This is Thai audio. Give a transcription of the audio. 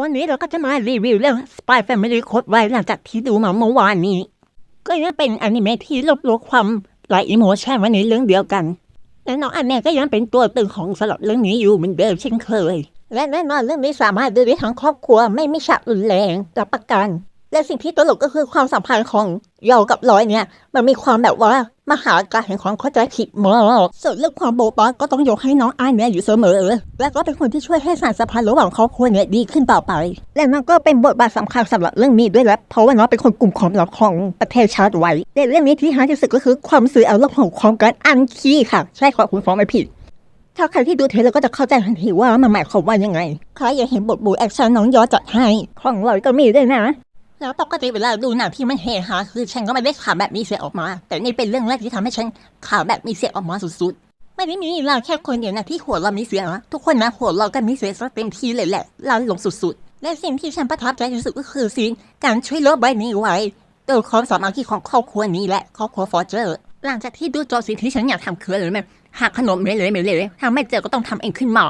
วันนี้เราก็จะมารีวิวเรื่อง Spy Family Code ไว้หลังจากที่ดูมาเมื่อวานนี้ ก็ยังเป็นอนิเมะที่รวบรวมความหลายอิโมชันไว้ในเรื่องเดียวกัน และน้องอันแม่ก็ยังเป็นตัวตึงของสำหรับเรื่องนี้อยู่เหมือนเดิมเช่นเคย และแน่นอนเรื่องนี้สามารถดูได้ทั้งครอบครัวไม่มีฉากรุนแรงรับประกัน และสิ่งที่ตลกก็คือความสัมพันธ์ของเยากับร้อยเนี่ย มันมีความแบบว่ามหาการแห่งความเข้าใจผิดมากส่วนเรื่องความโบบาก็ต้องยกให้น้องอันเนี่ยอยู่เสมอ และก็เป็นคนที่ช่วยให้สารสัมพันธ์ระหว่างครอบครัวเนี่ยดีขึ้นต่อไป และนั่นก็เป็นบทบาทสำคัญสำหรับเรื่องนี้ด้วยและเพราะว่าน้องเป็นคนกลุ่มความลับของประเทศชาติไว้แต่เรื่องนี้ที่ฮาที่สุดก็คือความสื่ออารมณ์ของความการอันขี้ค่ะ ใช่ครับคุณฟ้องไม่ผิดถ้าใครที่ดูเทเลอร์ก็จะเข้าใจทันทีว่ามันหมายความว่ายังไง ใครอยากเห็นบทบูแอคชั่นน้องยอจัดให้ ของเราก็มีด้วยนะ แล้วปกติเวลาดูหนังที่มันเฮฮาคือฉันก็ไม่ได้ขำแบบมีเสียงออกมา แต่นี่เป็นเรื่องแรกที่ทำให้ฉันขำแบบมีเสียงออกมาสุดๆ ไม่ได้มีเราแค่คนเดียวนะที่หัวเรามีเสียงนะทุกคนนะหัวเรากันมีเสียงซะเต็มที่เลยแหละเราลงสุดๆ และสิ่งที่ฉันประทับใจที่สุดก็คือสิ่งการช่วยเหลือใบนี้ไว้โดยความสามัคคีของครอบครัวนี้แหละครอบครัวฟอร์เจอร์ หลังจากที่ดูจบสิ่งที่ฉันอยากทำคืออะไรไหมหาขนมเมเลยเมเลยถ้าไม่เจอก็ต้องทำเองขึ้นมา